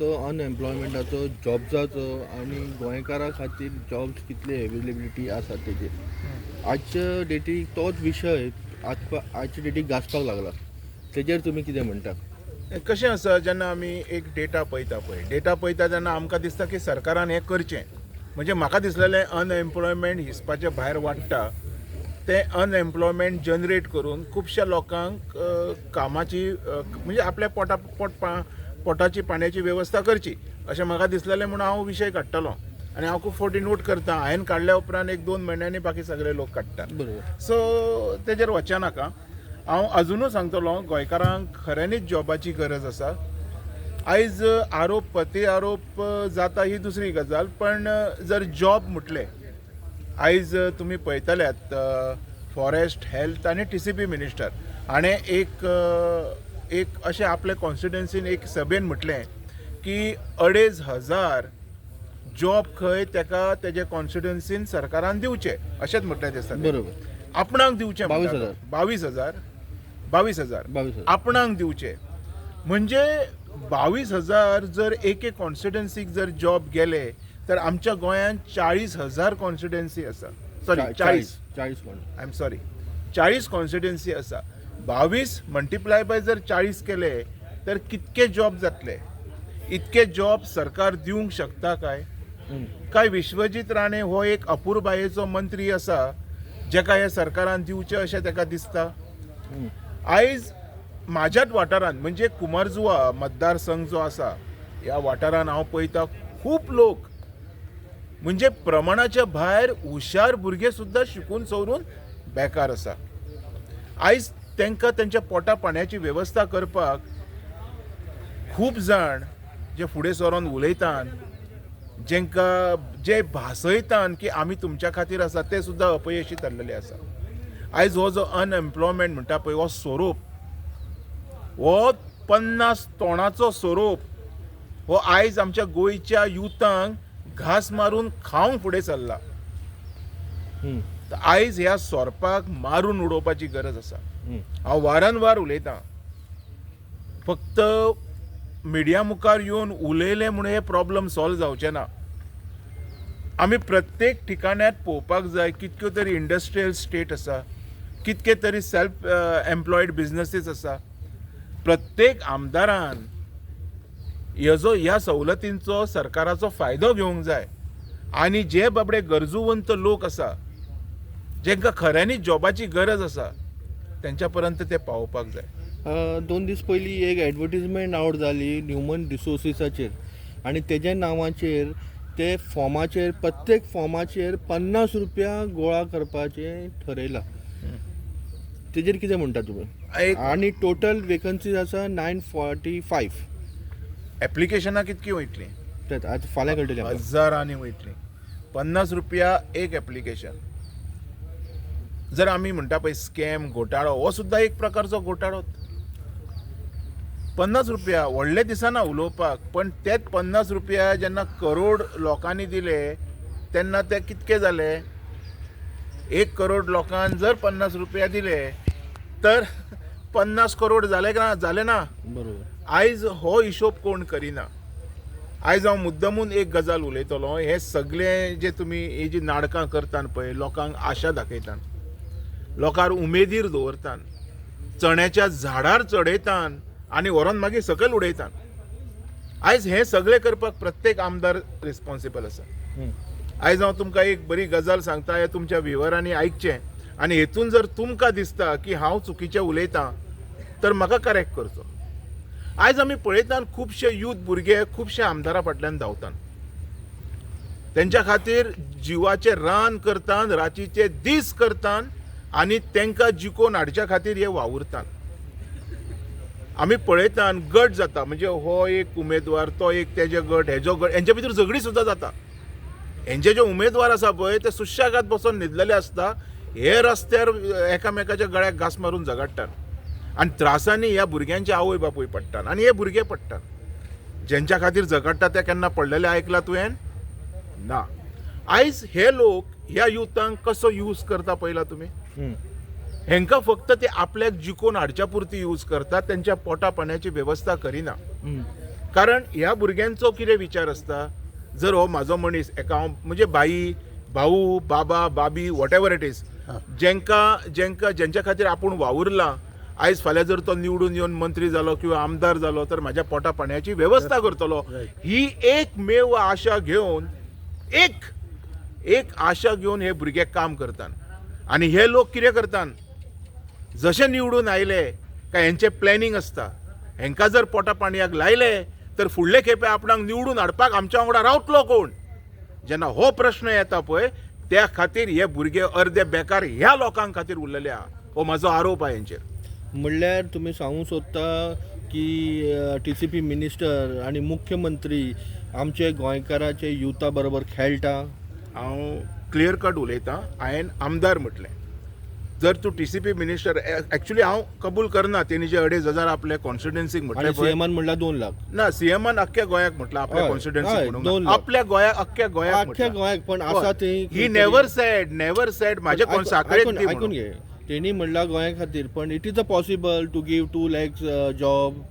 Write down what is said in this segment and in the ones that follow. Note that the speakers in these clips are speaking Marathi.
तो अनएम्प्लॉयमेंटाचो जॉब्साचो आनी गोंयकारा खातीर जॉब्स कितले अवेलेबिलिटी आसा तेजे आजच्या डेटीक तोच विशय आजपा आजच्या डेटीक गाजपाक लागला. तेजेर तुमी कितें म्हणटा कशें आसा जेन्ना आमी एक डेटा पळयता पळय. डेटा पळयता तेन्ना आमकां दिसता की सरकारान हें करचें. म्हणजे म्हाका दिसलेलें अनएम्प्लॉयमेंट हिसपाचे भायर वाडटा तें अनएम्प्लॉयमेंट जनरेट करून खुबश्या लोकांक कामाची म्हणजे आपल्या पोटा पोट पा- पोटाची पाण्याची वेवस्था करची. अशें म्हाका दिसलेलें म्हणून हांव विशय काडटालो आनी हांव खूब फावटी नोट करता. हांवें काडल्या उपरांत एक दोन म्हयन्यांनी बाकी सगळे लोक काडटात बरोबर. सो तेजेर वचचे नाका. हांव अजुनूय सांगतलो गोंयकारांक खऱ्यांनीच जॉबाची गरज आसा. आयज आरोप पती आरोप जाता ही दुसरी गजाल. पण जर जॉब म्हटले आयज तुमी पळयतल्यात फॉरेस्ट हेल्थ आनी टी सी पी मिनिस्टर. हाणें एक एक अशें आपले कॉन्स्टिट्युन्सीन एक सभेन म्हटलें की अडेज हजार जॉब खंय तेका तेजे कॉन्स्टिट्युन्सीन सरकारान दिवचे अशेंच म्हटलें तें. बरोबर. आपणाक दिवचे बावीस हजार. बावीस हजार. बावीस हजार. आपणाक दिवचे. म्हणजे बावीस हजार जर एक एक कॉन्स्टिट्युन्सीक जर जॉब गेले तर आमच्या गोंयांत चाळीस हजार कॉन्स्टिट्युन्सी आसा सॉरी चाळीस. चाळीस आय एम सॉरी चाळीस कॉन्स्टिट्युन्सी आसा बावीस मल्टिप्लाय बाय जर चाळीस केले तर कितके जॉब जातले इतके जॉब सरकार दिवंक शकता काय. काय विश्वजीत राणे हो एक अपूर्बायेचो मंत्री आसा जेका हे सरकारान दिवचे अशें ताका दिसता. आयज म्हाज्याच वाठारांत म्हणजे कुमारजुवा मतदारसंघ जो आसा ह्या वाठारांत हांव पळयता खूब लोक म्हणजे प्रमाणाच्या भायर हुशार भुरगे सुद्दां शिकून सवरून बेकार आसा आयज तांकां तेंच्या पोटा पाण्याची वेवस्था करपाक खूब जाण जे फुडें सरोन उलयतात जेंकां जे भासयतात की आमी तुमच्या खातीर आसा ते सुद्दां अपयशी थारलेले आसा. आयज हो जो अनएम्प्लॉयमेंट म्हणटा पळय हो स्वरूप हो पन्नास तोणाचो स्वरूप हो आयज आमच्या गोंयच्या युथांक घास मारून खावंक फुडें सरला आयज ह्या सोरपाक मारून उडोवपाची गरज आसा. हांव वारंवार उलयतां फक्त मिडिया मुखार येवन उलयलें म्हणून हे प्रॉब्लम सॉल्व जावचे ना. आमी प्रत्येक ठिकाण्यांत पळोवपाक जाय कितक्यो तरी इंडस्ट्रियल स्टेट आसा कितके तरी सेल्फ एम्प्लॉयड बिजनसीस आसा प्रत्येक आमदारान हेजो ह्या सवलतींचो सरकाराचो फायदो घेवंक जाय. आनी जे बाबडे गरजूवंत लोक आसा जेंकां खऱ्यांनीच जॉबाची गरज आसा तेंच्या पर्यंत ते पावोवपाक जाय. दोन दीस पयलीं एक एडवर्टिजमेंट आवट जाली ह्युमन रिसोर्सिसाचेर आनी तेज्या नांवाचेर ते फॉर्माचेर प्रत्येक फॉर्माचेर पन्नास रुपया गोळा करपाचें थरयलां तेजेर कितें म्हणटा तुमी एक आनी टोटल वेकन्सीज आसा नायन फॉर्टी फायव एप्लिकेशनां कितकी वयतली फाल्यां कळटलें. हजारांनी वयतली पन्नास रुपया एक एप्लिकेशन जर आमी म्हणटा पळय स्कॅम घोटाळो हो सुद्दां एक प्रकारचो घोटाळोच पन्नास रुपया व्हडले दिसना उलोवपाक पण तेच पन्नास रुपया जेन्ना करोड लोकांनी दिले तेन्ना ते कितके जाले एक करोड लोकांक जर पन्नास रुपया दिले तर पन्नास करोड जाले ना जाले ना? बरोबर. आयज हो हिशोब कोण करिना? आयज हांव मुद्दमून एक गजाल उलयतलो हे सगळे जे तुमी ही जी नाटकां करतात पळय लोकांक आशा दाखयतात लोकांर उमेदीर दवरतात चण्याच्या झाडार चडयतात आनी व्हरोन मागीर सकयल उडयतात आयज हे सगळे करपाक प्रत्येक आमदार रिस्पॉन्सिबल आसा. आयज हांव तुमकां एक बरी गजाल सांगता हे तुमच्या विवरांनी आयकचें. आनी हेतून जर तुमकां दिसता की हांव चुकीचें उलयतां तर म्हाका करेक्ट करचो. आयज आमी पळयतात खुबशे यूथ भुरगे खुबशे आमदारा फाटल्यान धांवतात तेंच्या खातीर जिवाचे रान करतात रातीचे दीस करतात आनी तांकां जिकोवन हाडच्या खातीर हे वावुरतात. आमी पळयतात गट जाता. म्हणजे हो एक उमेदवार तो एक तेजे गट हेजो गट हेंच्या भितर झगडी सुद्दां जाता. हेंचे जे उमेदवार आसा पळय ते सुशेगाद बसून न्हिदलेले आसता हे रस्त्यार एकामेकाच्या गळ्याक घास मारून झगडटात आनी त्रासांनी ह्या भुरग्यांचे आवय बापूय पडटात आनी हे भुरगे पडटात जेंच्या खातीर झगडटा ते केन्ना पडलेले आयकला तुवें ना. आयज हे लोक ह्या युथांक कसो यूज करता पळयला तुमी हेंका फक्त ते आपल्याक जिखोवन हाडच्या पुरती यूज करतात त्यांच्या पोटा पाण्याची वेवस्था करिना. कारण ह्या भुरग्यांचो कितें विचार आसता जर हो म्हाजो मनीस एका हांव म्हणजे बाई भाऊ बाबा बाबी वॉट एवर इट इज जेंकां जेंकां जेंच्या खातीर आपूण वावुरला आयज फाल्यां जर तो निवडून येवन मंत्री जालो किंवा आमदार जालो तर म्हाज्या पोटा पाण्याची वेवस्था करतलो. ही एक मेव आशा घेवन एक एक आशा घेवन हे भुरगे काम करतात. आणि हे लोक कितें करतात जशे निवडून आयले काय हेंचे प्लॅनिंग आसता हेंका जर पोटा पाणयाक लायले तर फुडले खेपे आपणाक निवडून हाडपाक आमच्या वांगडा रावतलो कोण? जेन्ना हो प्रश्न येता पळय त्या खातीर हे भुरगे अर्दे बेकार ह्या लोकांक खातीर उरलेले आहा हो म्हजो आरोप आहे हेंचेर म्हणल्यार तुम्ही सांगूंक सोदता की टी सी पी मिनिस्टर आणि मुख्यमंत्री आमचे गोंयकाराचे युथा बरोबर खेळटा? हांव क्लियर कट उलयतां हांवें आमदार म्हटलें जर तूं T C P minister actually हांव कबूल करना तेणी जे अडेज हजार आपल्या कॉन्स्टिट्युन्सीक म्हटलें सीएमान म्हणल्यार दोन लाख ना सीएमान अख्ख्या गोंयाक म्हटलं आपल्या लाख. आपल्या गोंयाक अख्ख्या गोंयाक अख्ख्या म्हटलं. गोंयाक पण. आसा ते he never said never said माझे कोण साखरेक ऐकून. घे तेणी म्हणला गोंया खातीर पण it is a possible to give two lakhs job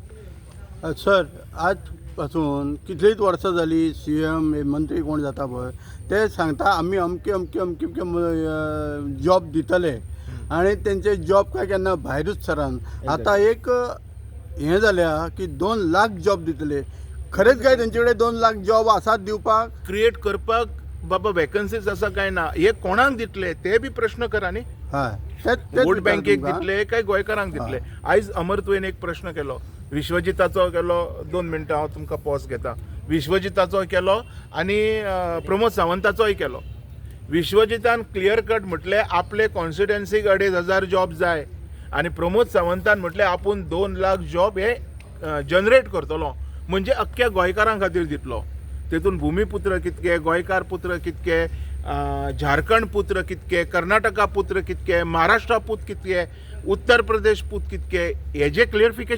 sir आज पासून कितलींच वर्सां जाली सी एम मंत्री कोण जाता पळय ते सांगता आमी अमके अमके अमके अमके जॉब दितले. आनी तेंचे जॉब काय केन्ना भायरूच सरान. आतां एक हें जाल्या की दोन लाख जॉब दितले. खरेंच काय तेंचे कडेन दोन लाख जॉब आसात दिवपाक? क्रिएट करपाक बाबा वेकन्सीज आसा काय ना. हे कोणाक दितले? ते बी प्रश्न करा न्ही हय वोट बँकेक. दितले काय गोंयकारांक दितले? आयज अमर तुवें एक प्रश्न केलो. विश्वजिताचो केलो दोन मिनटां हांव तुमकां पॉज घेता. विश्वजिताचोय केलो आनी प्रमोद सावंताचोय केलो. विश्वजितान क्लियर कट म्हटले आपले कॉन्स्टिट्युन्सीक अडेज हजार जॉब जाय. आनी प्रमोद सावंतान म्हटले आपूण दोन लाख जॉब हे जनरेट करतलो. म्हणजे अख्ख्या गोंयकारां खातीर दितलो. तेतून भुमिपुत्र कितके गोंयकार पुत्र कितके झारखंड पुत्र कितके कर्नाटका पुत्र कितके महाराष्ट्रा पूत कितके उत्तर प्रदेश पूत कितके हेजे क्लियरिफिकेशन